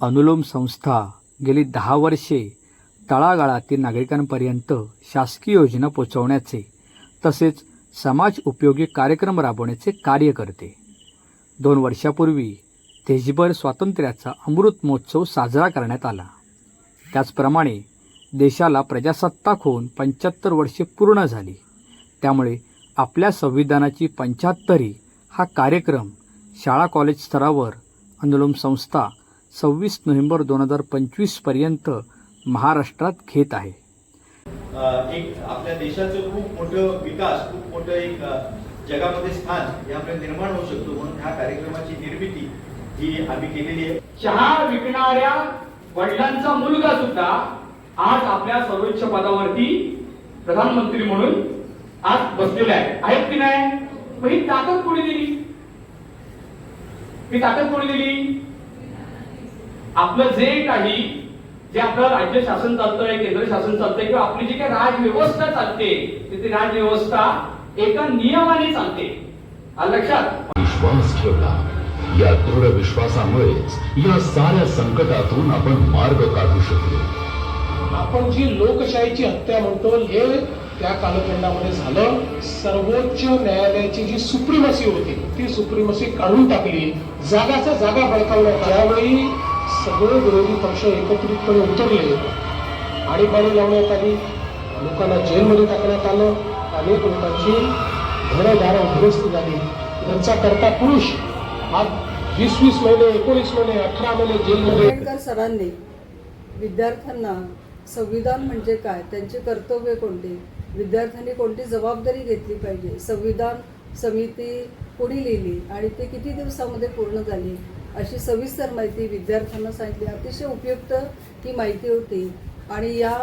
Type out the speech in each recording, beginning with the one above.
अनुलोम संस्था गेली दहा वर्षे तळागाळातील नागरिकांपर्यंत शासकीय योजना पोचवण्याचे तसेच समाज उपयोगी कार्यक्रम राबवण्याचे कार्य करते. दोन वर्षापूर्वी देशभर स्वातंत्र्याचा अमृत महोत्सव साजरा करण्यात आला. त्याचप्रमाणे देशाला प्रजासत्ताक होऊन पंच्याहत्तर वर्षे पूर्ण झाली. त्यामुळे आपल्या संविधानाची पंच्याहत्तरी हा कार्यक्रम शाळा कॉलेज स्तरावर अनुलोम संस्था सव्वीस नोव्हेंबर दोन हजार पंचवीसपर्यंत महाराष्ट्रात घेत आहे. एक आपल्या देशाचं खूप मोठं विकास खूप मोठं एक जगामध्ये स्थान हे आपल्याला निर्माण होऊ शकतो म्हणून ह्या कार्यक्रमाची निर्मिती ही आम्ही केलेली आहे. चहा विकणाऱ्या वडिलांचा मुलगा सुद्धा आज आपल्या सर्वोच्च पदावरती प्रधानमंत्री म्हणून आज बसलेले आहे. आहेत की नाही? मग ही ताकद कोणी दिली? ही ताकद कोणी दिली? आपलं जे काही जे आपलं राज्य शासन चालतंय केंद्र शासन चालतंय किंवा आपली जी काही राजव्यवस्था चालते ती राजव्यवस्था एका नियमाने चालते. लक्षात? विश्वास ठेवला. या दृढ विश्वासामुळेच या साऱ्या संकटातून आपण मार्ग काढू शकलो. आपण जी लोकशाहीची हत्या म्हणतो हे त्या कालखंडामध्ये झालं. सर्वोच्च न्यायालयाची जी सुप्रीमसी होती ती सुप्रीमसी काढून टाकली. जागाचा जागा बळकावल्या त्यावेळी सगळे विरोधी पक्ष एकत्रितपणे उतरले आणीबाणी लावण्यात आली. लोकांना जेलमध्ये टाकण्यात आलं. अनेक लोकांची घरदारं उद्ध्वस्त झाली. त्यांचा करता पुरुष हा वीस वीस महिने एकोणीस महिने अठरा महिने जेलमध्ये सरांनी विद्यार्थ्यांना संविधान म्हणजे काय? त्यांचे कर्तव्य कोणते? विद्यार्थ्यांनी कोणती जबाबदारी घेतली पाहिजे? संविधान समिती कोणी लिहिली? आणि ते किती दिवसामध्ये पूर्ण झाली? अशी सविस्तर माहिती विद्यार्थ्यांना सांगितली. अतिशय उपयुक्त ही माहिती होती. आणि या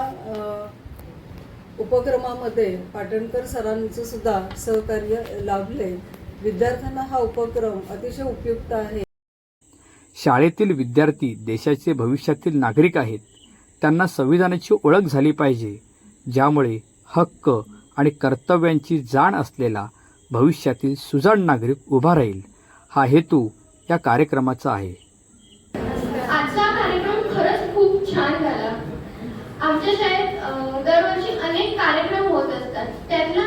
उपक्रमामध्ये पाटणकर सरांचं सुद्धा सहकार्य लाभले. विद्यार्थ्यांना हा उपक्रम अतिशय उपयुक्त आहे. शाळेतील विद्यार्थी देशाचे भविष्यातील नागरिक आहेत. त्यांना संविधानाची ओळख झाली पाहिजे ज्यामुळे हक्क आणि कर्तव्यांची जाण असलेला भविष्यातील सुजाण नागरिक उभा राहील. हा हेतू या कार्यक्रमाचा आहे. आजचा कार्यक्रम खरंच खूप छान झाला. आमच्या शाळेत दरवर्षी अनेक कार्यक्रम होत असतात. त्यातला